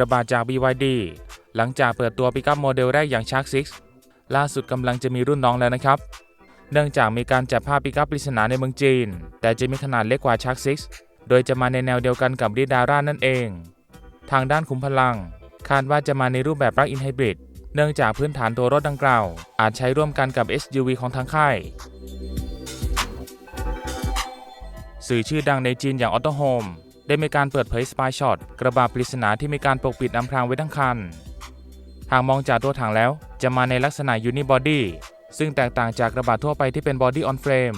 ระบาดจาก BYD หลังจากเปิดตัวปิกัพโมเดลแรกอย่าง Shark 6 ล่าสุดกำลังจะมีรุ่นน้องแล้วนะครับ เนื่องจากมีการจับภาพปิกัพปริศนาในเมืองจีน แต่จะมีขนาดเล็กกว่า Shark 6 โดยจะมาในแนวเดียวกันกับริดาร่านั่นเอง ทางด้านขุมพลัง คาดว่าจะมาในรูปแบบปลั๊กอินไฮบริดเนื่องจากพื้นฐานตัวรถดังกล่าว อาจใช้ร่วมกันกับ SUV ของทางค่ายสื่อชื่อดังในจีนอย่าง Auto Home ได้มีการเปิดเผยสปายช็อตกระบะปริศนาที่มีการปกปิดอำพรางไว้ทั้งคัน หากมองจากตัวถังแล้วจะมาในลักษณะยูนิบอดี้ซึ่งแตกต่างจากกระบะทั่วไปที่เป็นบอดี้ออนเฟรม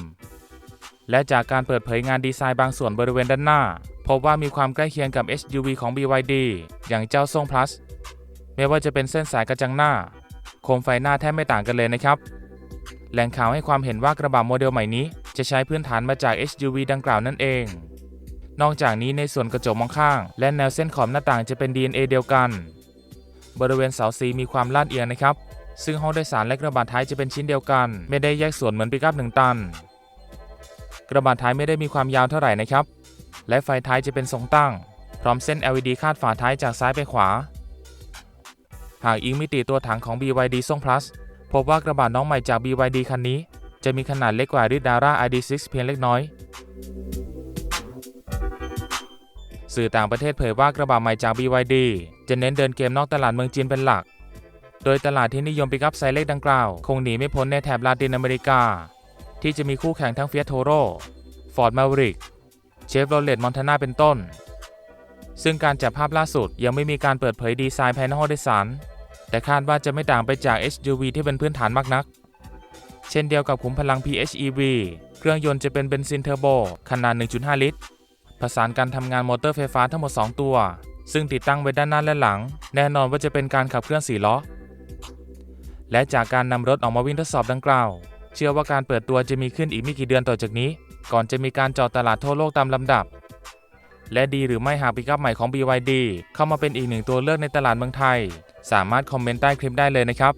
และจากการเปิดเผยงานดีไซน์บางส่วนบริเวณด้านหน้า พบว่ามีความใกล้เคียงกับ SUV ของ BYD อย่างเจ้าซ่ง plus ไม่ว่าจะเป็นเส้นสายกระจังหน้า โคมไฟหน้าแทบไม่ต่างกันเลยนะครับ แหล่งข่าวให้ความเห็นว่ากระบะโมเดลใหม่นี้ จะใช้พื้นฐานมาจาก SUV ดังกล่าวนั่นเอง นอกจากนี้ในส่วนกระจกมองข้าง และแนวเส้นขอบหน้าต่างจะเป็น DNA เดียวกัน บริเวณเสาซีมีความลาดเอียงนะครับ ซึ่งห้องโดยสารและกระบะท้ายจะเป็นชิ้นเดียวกัน ไม่ได้แยกส่วนเหมือนปิกอัพหนึ่งตัน กระบะท้ายไม่ได้มีความยาวเท่าไหร่นะครับ และไฟท้ายจะเป็นทรงตั้ง พร้อมเส้น LED คาดฝาท้ายจากซ้ายไปขวา หากอิงมิติตัวถังของ BYD ทรง plus พบว่ากระบะน้องใหม่จาก BYD คันนี้ จะมีขนาดเล็กกว่า r i d a r a ID6 เพียงเล็กน้อย สื่อต่างประเทศเผยว่ากระบะใหม่จาก BYD จะเน้นเดินเกมนอกตลาดเมืองจีนเป็นหลัก โดยตลาดที่นิยมปิกอัพไซเล็กดังกล่าว คงหนีไม่พ้นในแถบลาตินอเมริกา ที่จะมีคู่แข่งทั้ง Fiat Toro Ford Maverick Chevrolet Montana เป็นต้น ซึ่งการจับภาพล่าสุดยังไม่มีการเปิดเผยดีไซน์ภายในห้องโดยสารแต่คาดว่าจะไม่ต่างไปจาก SUV ที่เป็นพื้นฐานมากนัก เช่นเดียวกับขุมพลัง PHEV เครื่องยนต์จะเป็นเบนซินเทอร์โบ ขนาด 1.5 ลิตร ผสานการทำงานมอเตอร์ไฟฟ้าทั้งหมด 2 ตัว ซึ่งติดตั้งไว้ด้านหน้าและหลัง แน่นอนว่าจะเป็นการขับเคลื่อน4ล้อ และจากการนำรถออกมาวิ่งทดสอบดังกล่าว เชื่อว่าการเปิดตัวจะมีขึ้นอีกไม่กี่เดือนต่อจากนี้ ก่อนจะมีการเจาะตลาดทั่วโลกตามลำดับ และดีหรือไม่หากปิกัพใหม่ของ BYD เข้ามาเป็นอีกหนึ่งตัวเลือกในตลาดเมืองไทย สามารถคอมเมนต์ใต้คลิปได้เลยนะครับ